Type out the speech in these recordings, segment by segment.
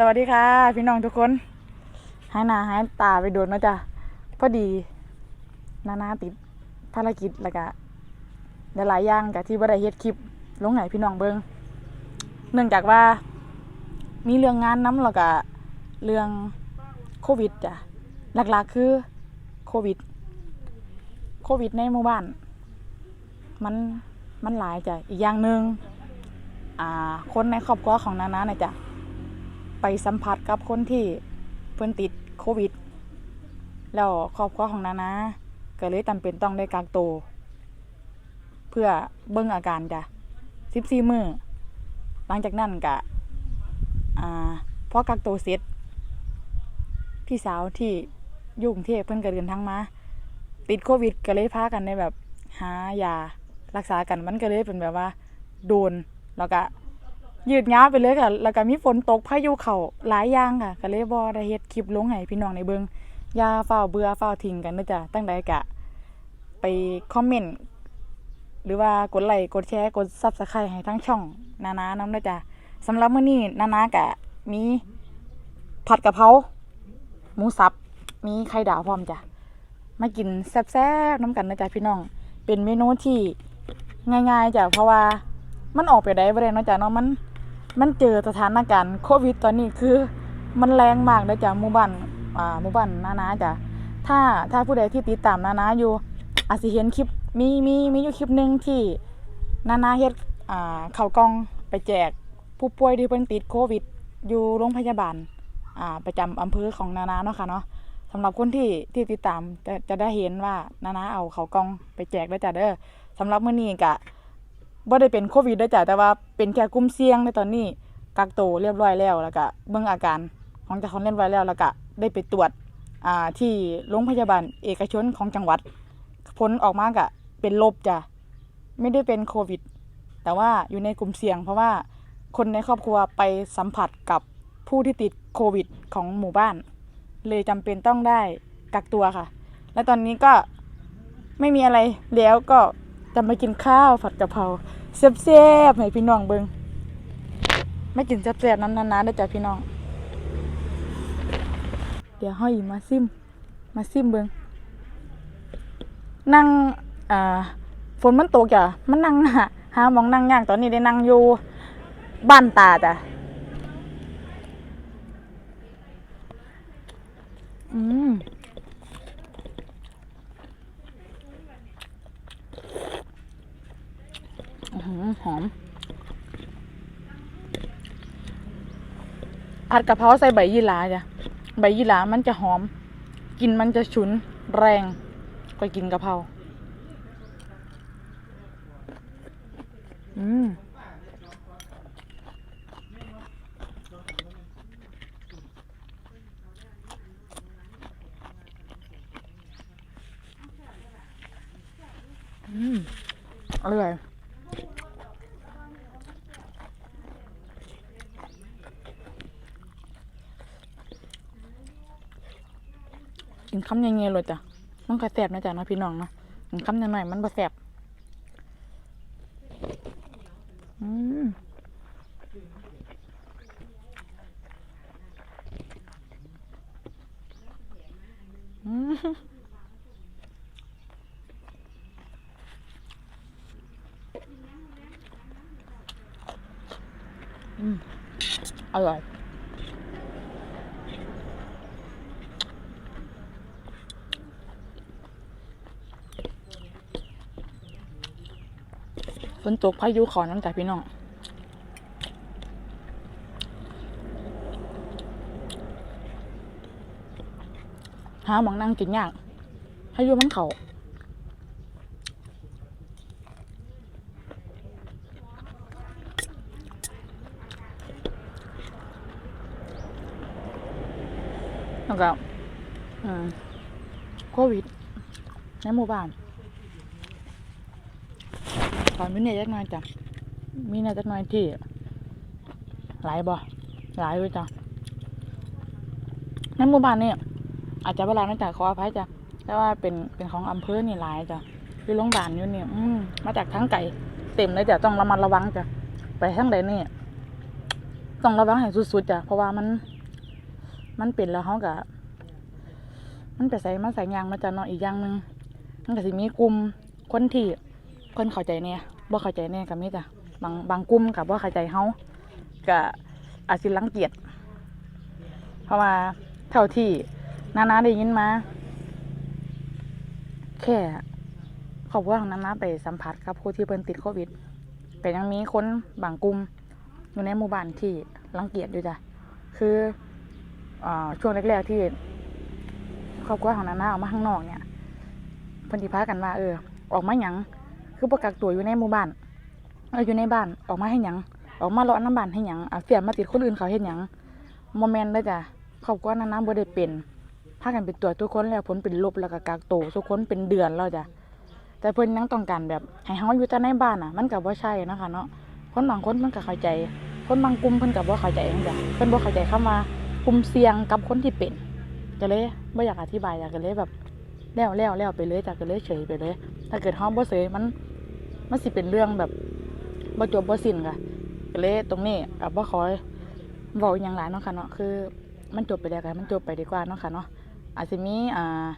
สวัสดีค่ะ พี่น้องทุกคนหายหน้าหายตาไปโดนนะจ๊ะพอดีนานาติดภารกิจแล้วก็หลายอย่างกับที่บ่ได้เฮ็ดคลิปลงไหนพี่น้องเบิงเนื่องจากว่ามีเรื่องงานน้ำแล้วก็เรื่องโควิดจ้ะหลักๆคือโควิด โควิดในหมู่บ้าน มันมันหลายจ้ะอีกอย่างหนึ่งอ่าคนในครอบครัวของนานาเนี่ยจ้ะ ไปสัมผัสกับคนที่เพิ่นติดโควิด แล้วครอบครัวของนานาก็เลยจำเป็นต้องได้กักตัวเพื่อเบิ่งอาการจ้ะ14มือหลังจากนั้นก็อ่าพอกักตัวเสร็จพี่สาวที่อยุ่กรุงเทพเพิ่นก็เดินทางมา ติดโควิดก็เลยพากันในแบบหายารักษากันมันก็เลยเป็นแบบว่า โดนแล้วก็ ยืดยาวไปเลยค่ะ แล้วก็มีฝนตกพายุเข้าหลายอย่างค่ะก็เลยบ่ได้เฮ็ดคลิปลงให้พี่น้องในเบิงอย่าเฝ้าเบื่อเฝ้าทิ้งกันเด้อจ้ะตั้งใดกะ ไปคอมเมนต์หรือว่ากดไลค์กดแชร์กด Subscribe ให้ทั้งช่องนานานำเด้อจ้ะสำหรับมื้อนี้นานากะมีผัดกะเพราหมูสับมีไข่ดาวพร้อมจ้ะมากินแซ่บๆน้ำกันเด้อจ้ะพี่น้อง เป็นเมนูที่ง่ายๆจ้ะเพราะว่ามันออกไปได้บ่ได้เนาะจ้ะเนาะมัน มันเจอสถานการณ์โควิดตอนนี้คือมันแรงมากเลยจ้ะหมู่บ้านอ่าหมู่บ้านนานาจ้ะถ้าถ้าผู้ใดที่ติดตามนานาอยู่ อาจสิเห็นคลิปมีมีมีอยู่คลิปหนึ่งที่นานาเฮ็ดอ่าข้ากล่องไปแจกผู้ป่วยที่เพิ่นติดโควิด อยู่โรงพยาบาลอ่าประจำอำเภอของนานาเนาะค่ะเนาะสำหรับคนที่ที่ติดตามจะจะได้เห็นว่านานาเอาเขากล่องไปแจกแล้วจ้ะเด้อสำหรับมื้อนี้ก็ บ่ได้เป็นโควิดเด้จ้ะแต่ว่าเป็นแค่กลุ่มเสี่ยงในตอนนี้กักตัวเรียบร้อยแล้วแล้วก็เบิ่งอาการของเจ้าของเล่นไว้แล้วแล้วก็ได้ไปตรวจอ่าที่โรงพยาบาลเอกชนของจังหวัด ผลออกมาก็เป็นลบจ้ะไม่ได้เป็นโควิด แต่ว่าอยู่ในกลุ่มเสี่ยง เพราะว่าคนในครอบครัวไปสัมผัสกับผู้ที่ติดโควิดของหมู่บ้าน เลยจำเป็นต้องได้กักตัวค่ะ และตอนนี้ก็ไม่มีอะไรแล้วก็จะมากินข้าวผัดกะเพรา แซ่บๆให้พี่น้องเบิงไม่กินแซ่บๆนั้นๆๆได้จ้ะพี่น้อง เดี๋ยวห้อยมาซิม มาซิมเบิงนั่งอ่าฝนมันตกจ้ะมันนั่งหาหามองนั่งยากตอนนี้ได้นั่งอยู่บ้านตาจ้ะอืม อื้อ หอหอมผัดกะเพราใส่ใบยี่หร่าจ้ะใบยี่หร่ามันจะหอม กินมันจะฉุนแรงกว่ากินกะเพราอืมอืมอร่อย กินคำยังไงเลยจ้ะมันก็แสบนะจ๊ะนะพี่น้องนะกินคำยังไงมันบ่แสบอือืมอืมอร่อย ฝนตกพายุขอน้ำจากพี่น้องหาหมองนั่งกินยากพายุมันเขาแล้วก็โควิด ในหมู่บ้าน ตอนมีเนี่ยจักหน่อยจ้ะมีเนี่ยจักหน่อยที่หลายบ่หลายเลยจ้ะในหมู่บ้านนี่อาจจะเวลานะจ๊ะขออภัยจ้ะแต่ว่าเป็นเป็นของอำเภอนี่หลายจ้ะอยู่โรงพยาบาลอยู่เนี่อืมมาจากทั้งไก่เต็มเลยจ้ะต้องระมัดระวังจ้ะไปทั้งใดนี่ต้องระวังให้สุดๆจ้ะเพราะว่ามัน มันเป็นแล้วเขากะมันไปใส่มาใส่ยางมาจะเนาะอีกอย่างหนึ่งมันก็สิมีกลุ่มคนที่ คนเข้าใจเนี่ยบ่เข้าใจเนี่ยก็มีจ้ะบางบางกลุ่มกับบ่เข้าใจเฮาก็อาจสิรังเกียจเพราะว่าเท่าที่นานาได้ยินมา แค่ครอบครัวของนานาไปสัมผัสกับผู้ที่เพิ่นติดโควิดก็ยังมีคนบางกลุ่มอยู่ในหมู่บ้านที่รังเกียจอยู่จ้ะคืออ่าช่วงแรกๆที่ครอบครัวของนานาออกมาข้างนอกเนี่ยเพิ่นสิพากันว่าเออออกมาหยัง คือประกักตัวอยู่ในหมู่บ้านเอออยู่ในบ้านออกมาให้หยังออกมาเลาะน้ำบ้านให้หยังอะเสียมาติดคนอื่นเขาเฮ็ดหยังโมเมนต์เลยจ้ะครอบครัวนานาบ่ได้เป็นพากันไปตรวจทุกคนแล้วผลเป็นลบแล้วก็กักตัวทุกคนเป็นเดือนแล้วจ้ะแต่เพิ่นยังต้องการแบบให้เฮาอยู่แต่ในบ้านอะ มันก็บ่ใช่นะคะเนาะคนบางคนเพิ่นก็เข้าใจ คนบางกลุ่มเพิ่นก็บ่เข้าใจจังจ้ะเพิ่นบ่เข้าใจคำว่ากลุ่มเสี่ยงกับคนที่เป็นก็เลยไม่อยากอธิบายอยากก็เลยแบบแล้วแล้วแล้วไปเลยจากก็เลยเฉยไปเลย ถ้าเกิดห้องบ่เฉยมัน มันสิเป็นเรื่องแบบบ่จบบ่สิ้นค่ะก็เลยตรงนี้กับบ่ขอเว้าอย่างหลายเนาะค่ะเนาะคือ มันจบไปแล้วกันมันจบไปดีกว่าเนาะค่ะเนาะอาจสิมีอ่า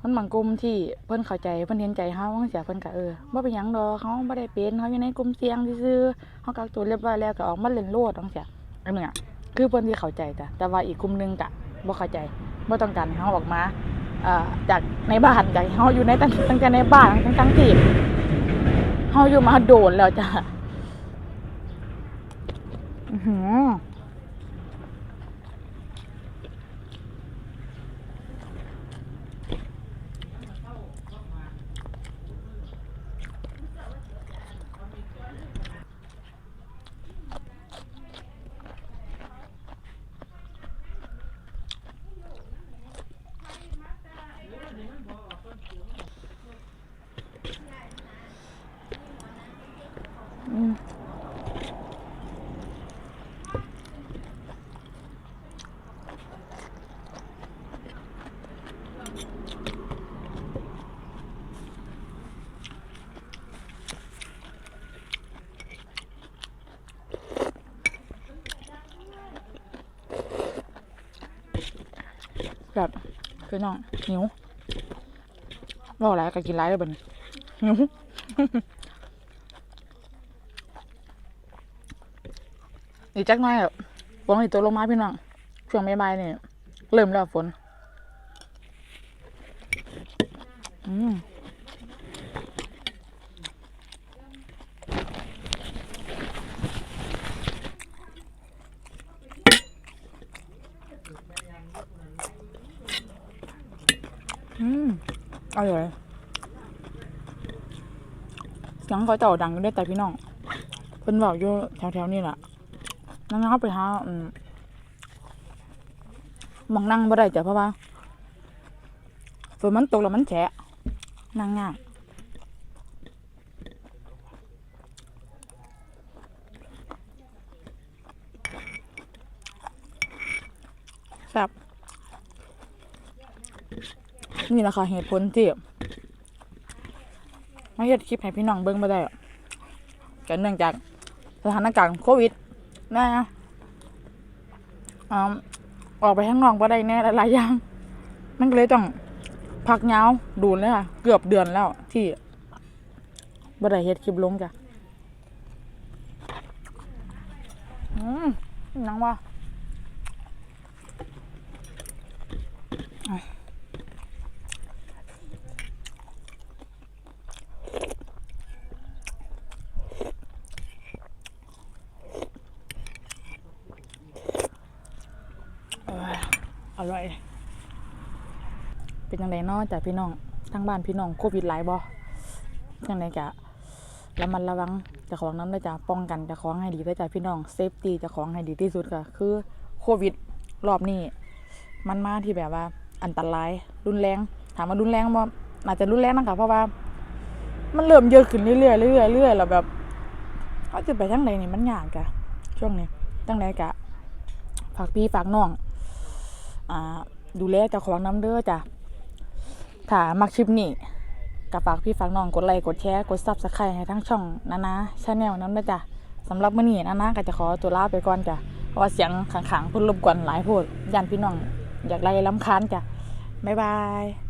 คนบางกลุ่มที่เพิ่นเข้าใจเพิ่นเห็นใจเฮาจังซี่เพิ่นก็เออบ่เป็นหยังดอกเฮาบ่ได้เป็นเฮาอยู่ในกลุ่มเสี่ยงซื่อเฮากักตัวเรียบร้อยแล้วก็ออกมาเล่นโลดจังซี่อันเนี้ยคือเพิ่นที่เข้าใจจ้ะแต่ว่าอีกกลุ่มหนึงกะบ่เข้าใจบ่ต้องการให้เฮาออกมาอ่อจากในบ้านจากเฮาอยู่ในตั้งตั้งแต่ในบ้านทั้งทั้งที่ เขาอยู่มาโดนแล้วจ้ะ อือหือมแบบ คือน้องหิวว่าอะไรก็กินไรเลยบัดนหิวอีกจักหน่อยอะฝนอีตัวลงมาพี่น้องช่วงบ่ายๆนี่ยเริ่มแล้วฝน อืมอืม อร่อยเสียงเขาเจ้าดังอยู่ด้อแต่พี่น้องเพิ่นบอกอยู่แถวๆนี่แหละนั่งเขาไปหาอืมมองนั่งบ่ได้จ้ะเพราะว่าฝนมันตกแล้วมันแฉะนั่งยากแซ่บ นี่แหละค่ะเหตุผลที่ไม่เฮ็ดคลิปให้พี่น้องเบิ่งบ่ได้อะก็เนื่องจากสถานการณ์โควิดนะอ่าออกไปข้างนอกบ่ได้แน่หลายอย่าง มันก็เลยต้องพักยาดูนเลยค่ะ เกือบเดือนแล้วที่บ่ได้เฮ็ดคลิปลงจ้ะ อืมนังว่าเอ้ย อร่อย เป็นจังไดเนาะจากพี่น้องทางบ้านพี่น้องโควิดหลายบ่จังไดกะระมัดระวังจะของน้ำด้จะป้องกันจะของให้ดีด้วยจ้ะพี่น้องเซฟตี้จะของให้ดีที่สุดก็คือโควิดรอบนี้มันมาที่แบบว่าอันตรายรุนแรง ถามว่ารุนแรงบ่อาจจะรุนแรงนะคะเพราะว่า มันเริ่มเยอะขึ้นเรื่อยๆเรื่อยๆเรื่อยๆแล้วแบบเขาจะไปทางไหนนี่มันยากจ้ะช่วงนี้จังไดกะฝากพี่ฝากน้อง ดูแลเจ้าของน้ำเด้อจ้ะถ้ามักคลิปนี้ก็ฝากพี่ฝากน้องกดไลค์กดแชร์กดซับสไครต์ให้ทั้งช่องนานาชาแนลน้ำเด้อจ้ะสำหรับมื้อนี้นานาก็จะขอตัวลาไปก่อนจ้ะเพราะเสียงขังๆพุ่นรบกวนหลายโพดย่านพี่น้องอยากไล่ลำคาญจ้ะบ๊ายบาย